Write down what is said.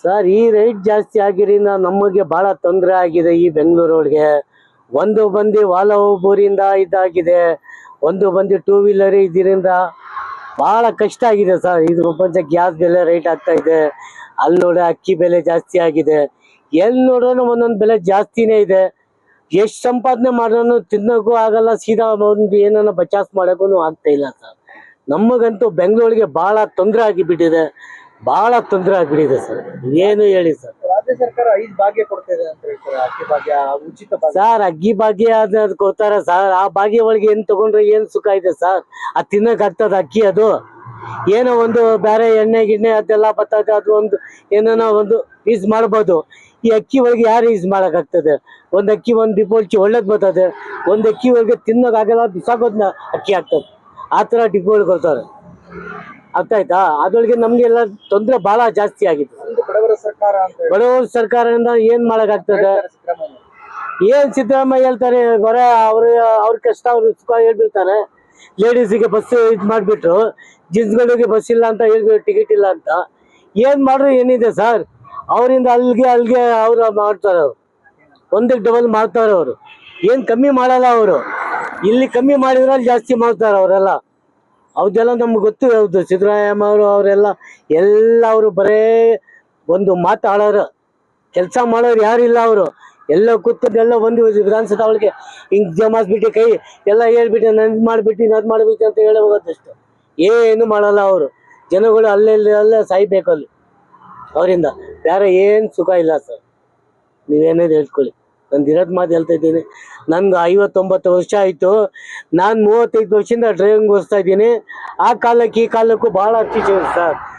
Sir ಈ rate ಜಾಸ್ತಿ ಆಗಿರಿಂದ ನಮಗೆ ಭಾಳ ತೊಂದರೆ ಆಗಿದೆ ಈ ಬೆಂಗಳೂರೊಳಗೆ. ಒಂದು ಬಂದು ವಾಲ ಊರಿಂದ ಇದಾಗಿದೆ, ಒಂದು ಬಂದು ಟೂ ವೀಲರ್ ಇದರಿಂದ ಭಾಳ ಕಷ್ಟ ಆಗಿದೆ ಸರ್ ಇದು ಪ್ರಪಂಚ ಗ್ಯಾಸ್ ಬೆಲೆ ರೇಟ್ ಆಗ್ತಾ ಇದೆ. ಅಲ್ಲಿ ನೋಡಿ ಅಕ್ಕಿ ಬೆಲೆ ಜಾಸ್ತಿ ಆಗಿದೆ. ಎಲ್ಲಿ ನೋಡೋನು ಒಂದೊಂದು ಬೆಲೆ ಜಾಸ್ತಿನೇ ಇದೆ. ಎಷ್ಟು ಸಂಪಾದನೆ ಮಾಡೋನು ತಿನ್ನೋಕ್ಕೂ ಆಗಲ್ಲ, ಸೀದಾ ಒಂದು ಏನನ್ನ ಬಚಾಸ್ ಮಾಡೋಕ್ಕೂ ಆಗ್ತಾ ಇಲ್ಲ ಸರ್ ನಮಗಂತೂ ಬೆಂಗಳೂರಿಗೆ ಭಾಳ ತೊಂದರೆ ಆಗಿಬಿಟ್ಟಿದೆ. ಭಾಳ ತೊಂದರೆ ಆಗ್ಬಿಟ್ಟಿದೆ ಸರ್. ಏನು ಹೇಳಿ ಸರ್. ರಾಜ್ಯ ಸರ್ಕಾರ ಐದು ಭಾಗ್ಯ ಕೊಡ್ತಿದೆ ಅಂತ ಹೇಳ್ತಾರೆ. ಅಕ್ಕಿ ಭಾಗ್ಯ ಉಚಿತ ಭಾಗ್ಯ. ಸರ್ ಅಗ್ಗಿ ಭಾಗ್ಯ ಅದ್ ಕೊಡ್ತಾರೆ ಸರ್. ಆ ಭಾಗ್ಯ ಒಳಗೆ ಏನು ತಗೊಂಡ್ರೆ ಏನು ಸುಖ ಇದೆ ಸರ್? ಅದು ತಿನ್ನಕ್ ಆಗ್ತದ ಅಕ್ಕಿ ಅದು? ಏನೋ ಒಂದು ಬೇರೆ ಎಣ್ಣೆ ಗಿಣ್ಣೆ ಅದೆಲ್ಲ ಬರ್ತದೆ ಅದು ಒಂದು ಏನೋ ಒಂದು ಯೂಸ್ ಮಾಡ್ಬೋದು. ಈ ಅಕ್ಕಿ ಒಳಗೆ ಯಾರು ಯೂಸ್ ಮಾಡಕ್ ಆಗ್ತದೆ? ಒಂದ್ ಅಕ್ಕಿ ಒಂದ್ ಡಿಪೋಲ್ಚಿ ಒಳ್ಳೇದ್ ಬರ್ತದೆ. ಒಂದ್ ಅಕ್ಕಿ ಒಳಗೆ ತಿನ್ನೋಕ್ಕಾಗಲ್ಲ ಬಿಸಾಕೋದ್ನ ಅಕ್ಕಿ ಆಗ್ತದೆ. ಆ ಥರ ಡಿಪೋಲ್ ಕೊಡ್ತಾರೆ. ಅರ್ಥ ಆಯ್ತಾ? ಅದ್ರೊಳಗೆ ನಮಗೆಲ್ಲ ತೊಂದರೆ ಬಹಳ ಜಾಸ್ತಿ ಆಗಿದೆ ಬಡವರ ಸರ್ಕಾರದಿಂದ ಏನು ಮಾಡೋಕ್ಕಾಗ್ತದೆ? ಏನು ಏನ್ ಸಿದ್ದರಾಮಯ್ಯ ಹೇಳ್ತಾರೆ ಬರ ಅವ್ರ ಅವ್ರ ಕಷ್ಟ, ಅವ್ರ ಸುಖ ಹೇಳ್ಬಿಡ್ತಾರೆ. ಲೇಡೀಸಿಗೆ ಬಸ್ ಇದು ಮಾಡಿಬಿಟ್ರು, ಜೀನ್ಸ್ಗಳಿಗೆ ಬಸ್ ಇಲ್ಲ ಅಂತ ಹೇಳ್ಬಿಟ್ಟು ಟಿಕೆಟ್ ಇಲ್ಲ ಅಂತ. ಏನ್ ಮಾಡ್ರು ಏನಿದೆ ಸರ್? ಅವರಿಂದ ಅಲ್ಲಿಗೆ ಅಲ್ಲಿಗೆ ಅವ್ರು ಮಾಡ್ತಾರೆ ಅವ್ರು. ಒಂದಕ್ಕೆ ಡಬಲ್ ಮಾಡ್ತಾರೆ ಅವರು. ಏನು ಕಮ್ಮಿ ಮಾಡಲ್ಲ ಅವರು. ಇಲ್ಲಿ ಕಮ್ಮಿ ಮಾಡಿದ್ರಲ್ಲಿ ಜಾಸ್ತಿ ಮಾಡ್ತಾರೆ ಅವರೆಲ್ಲ. ಅವ್ದೆಲ್ಲ ನಮ್ಗೆ ಗೊತ್ತು ಹೌದು ಸಿದ್ದರಾಮಯ್ಯ ಅವರು, ಅವರೆಲ್ಲ ಎಲ್ಲ ಅವರು ಬರೇ ಒಂದು ಮಾತಾಡೋರು. ಕೆಲಸ ಮಾಡೋರು ಯಾರಿಲ್ಲ ಅವರು. ಎಲ್ಲ ಕೂತದ್ದೆಲ್ಲ ಒಂದು ವಿಧಾನಸಭೆ ಅವಳಿಗೆ ಹಿಂಗೆ ಜಮಾಸ್ಬಿಟ್ಟು ಕೈ ಎಲ್ಲ ಹೇಳ್ಬಿಟ್ಟು ನಂದು ಮಾಡಿಬಿಟ್ಟು ಅದು ಮಾಡಿಬಿಟ್ಟು ಅಂತ ಹೇಳಿ ಹೋಗೋದಷ್ಟು. ಏನು ಮಾಡಲ್ಲ ಅವರು. ಜನಗಳು ಅಲ್ಲೆಲ್ಲ ಅಲ್ಲೇ ಸಾಯ್ಬೇಕು ಅಲ್ಲಿ. ಅವರಿಂದ. ಬೇರೆ ಏನು ಸುಖ ಇಲ್ಲ ಸರ್. ನೀವೇನೇ ಹೇಳ್ಕೊಳ್ಳಿ. ನಂದು ಇರೋದು ಮಾತು ಹೇಳ್ತಾ ಇದ್ದೀನಿ. ನನ್ಗೆ ಐವತ್ತೊಂಬತ್ತು ವರ್ಷ ಆಯಿತು. ನಾನು ಮೂವತ್ತೈದು ವರ್ಷದಿಂದ ಡ್ರೈವಿಂಗ್ ಓಡಿಸ್ತಾ ಇದ್ದೀನಿ. ಆ ಕಾಲಕ್ಕೆ ಈ ಕಾಲಕ್ಕೂ ಭಾಳ ಅರ್ಚಿದೆ ಸರ್.